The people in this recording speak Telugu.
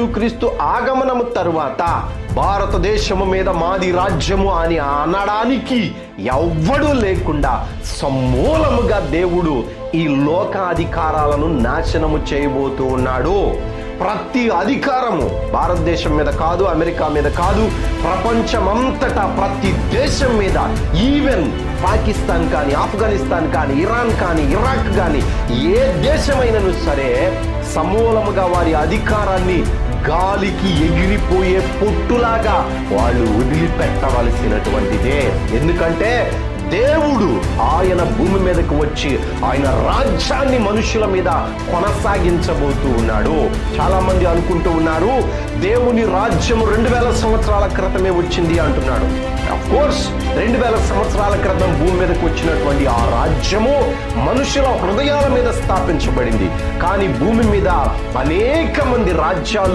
యేసుక్రీస్తు ఆగమనము తరువాత భారతదేశము మీద మాది రాజ్యము అని అనడానికి ఎవ్వడూ లేకుండా సమూలముగా దేవుడు ఈ లోకాధికారాలను నాశనము చేయబోతూ ఉన్నాడు. ప్రతి అధికారము భారతదేశం మీద కాదు అమెరికా మీద కాదు ప్రపంచమంతటా ప్రతి దేశం మీద ఈవెన్ పాకిస్తాన్ కానీ ఆఫ్ఘనిస్తాన్ కానీ ఇరాన్ కానీ ఇరాక్ కానీ ఏ దేశమైనను సరే సమూలముగా వారి అధికారాన్ని గాలికి ఎగిరిపోయే పొట్టులాగా వాళ్ళు వదిలిపెట్టవలసినటువంటిదే. ఎందుకంటే దేవుడు ఆయన భూమి మీదకు వచ్చి ఆయన రాజ్యాన్ని మనుషుల మీద కొనసాగించబోతూ ఉన్నాడు. చాలా మంది అనుకుంటూ ఉన్నారు దేవుని రాజ్యము రెండు వేల సంవత్సరాల క్రితమే వచ్చింది అంటున్నాడు. కోర్స్ రెండు వేల సంవత్సరాల క్రితం భూమి మీదకు వచ్చినటువంటి ఆ రాజ్యము మనుషుల హృదయాల మీద స్థాపించబడింది. కానీ భూమి మీద అనేక మంది రాజ్యాలు